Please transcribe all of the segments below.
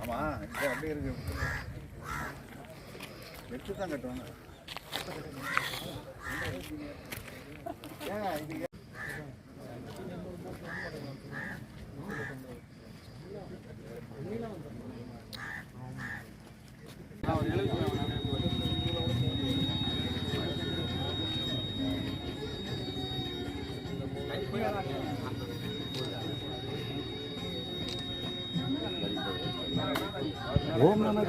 ஆமா இப்போ அப்படியே இருக்கு. வெற்றி தான் கட்டணும் ஓம் நம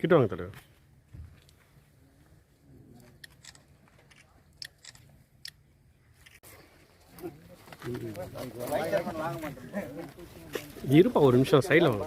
கிட்ட வாங்க தலைவர். இருப்பா ஒரு நிமிஷம் சைடில் வாங்க.